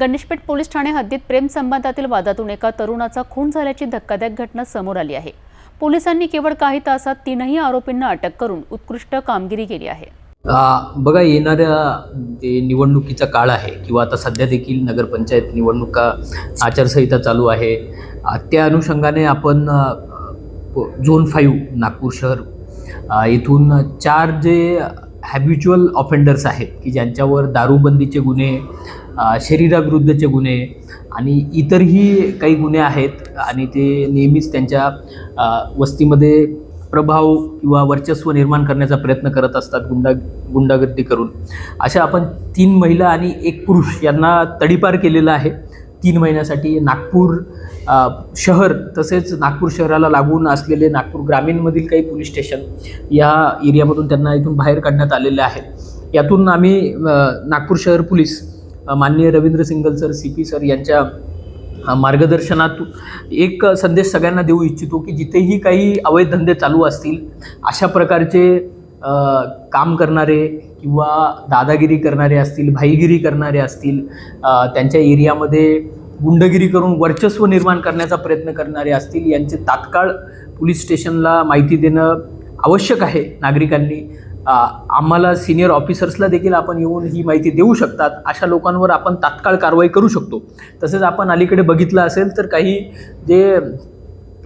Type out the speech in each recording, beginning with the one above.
Ganeshpeth police Thane हद्दीत प्रेम संबंधातील वादातून एका तरुणाचा खून झाल्याची धक्कादायक घटना समोर आली आहे. पोलिसांनी केवळ काही तासात तीनही आरोपींना अटक करून उत्कृष्ट कामगिरी केली आहे. बघा येणाऱ्या जे निवडणुकीचा काळ आहे किंवा आता सध्या देखील नगरपंचायत निवडणुका आचारसंहिता चालू आहे. त्या अनुषंगाने आपण झोन फाईव्ह नागपूर शहर इथून चार जे हॅबिच्युअल ऑफेंडर्स आहेत की ज्यांच्यावर दारूबंदीचे गुन्हे शरीराविरुद्धचे गुन्हे आणि इतरही काही गुन्हे आहेत आणि ते नेहमीच त्यांच्या वस्तीमध्ये प्रभाव किंवा वर्चस्व निर्माण करण्याचा प्रयत्न करत असतात गुंडा गुंडागर्दी करून. अशा आपण तीन महिला आणि एक पुरुष यांना तडीपार केलेलं आहे. तीन महिन्यासाठी नागपूर शहर तसेच नागपूर शहराला लागून असलेले नागपूर ग्रामीणमधील काही पोलीस स्टेशन या एरियामधून त्यांना इथून बाहेर काढण्यात आलेले आहेत. यातून आम्ही नागपूर शहर पोलीस माननीय Ravindra Singal sir C P sir यांच्या मार्गदर्शनातून एक संदेश सगळ्यांना देऊ इच्छितो की जिथेही काही अवैध धंदे चालू असतील अशा प्रकारचे काम करणारे किंवा दादागिरी करणारे असतील भाईगिरी करणारे असतील त्यांच्या एरियामध्ये गुंडगिरी करून वर्चस्व निर्माण करण्याचा प्रयत्न करणारे असतील यांचे तात्काळ पोलीस स्टेशनला माहिती देणं आवश्यक आहे नागरिकांनी. आम्हाला सिनियर ऑफिसर्सला देखील आपण येऊन ही माहिती देऊ शकतात. अशा लोकांवर आपण तात्काळ कारवाई करू शकतो. तसेच आपण अलीकडे बघितलं असेल तर काही जे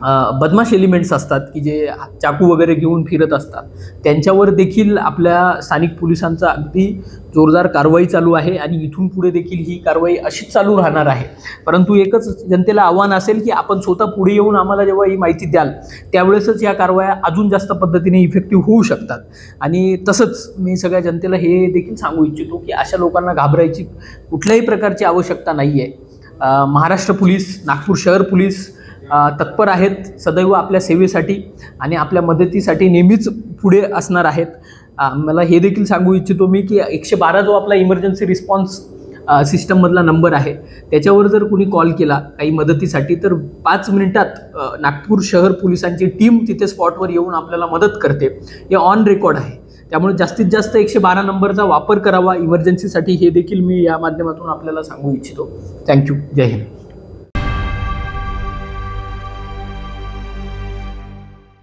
बदमाश एलिमेंट्स असतात की जे चाकू वगैरे घेऊन फिरत असतात. त्यांच्यावर देखील आपल्या स्थानिक पोलिसांचा अगदी जोरदार कारवाई चालू आहे आणि इथून पुढे देखील ही कारवाई अशीच चालू राहणार आहे. परंतु एकच जनतेला आव्हान असेल की आपण स्वतः पुढे येऊन आम्हाला जेव्हा ही माहिती द्याल त्यावेळेसच या कारवाया अजून जास्त पद्धतीने इफेक्टिव्ह होऊ शकतात. आणि तसंच मी सगळ्या जनतेला हे देखील सांगू इच्छितो की अशा लोकांना घाबरायची कुठल्याही प्रकारची आवश्यकता नाही आहे महाराष्ट्र पोलीस नागपूर शहर पोलीस तत्पर आहेत सदैव आपल्या सेवेसाठी आणि आपल्या मदतीसाठी नेहमीच पुढे असणार आहेत. मला हे देखील सांगू इच्छितो मी की एकशे बारा जो आपला इमर्जन्सी रिस्पॉन्स सिस्टममधला नंबर आहे त्याच्यावर जर कुणी कॉल केला काही मदतीसाठी तर पाच मिनिटात नागपूर शहर पोलिसांची टीम तिथे स्पॉटवर येऊन आपल्याला मदत करते. हे ऑन रेकॉर्ड आहे. त्यामुळे जास्तीत जास्त एकशे बारा नंबरचा वापर करावा इमर्जन्सीसाठी हे देखील मी या माध्यमातून आपल्याला सांगू इच्छितो. Thank you Jai Hind.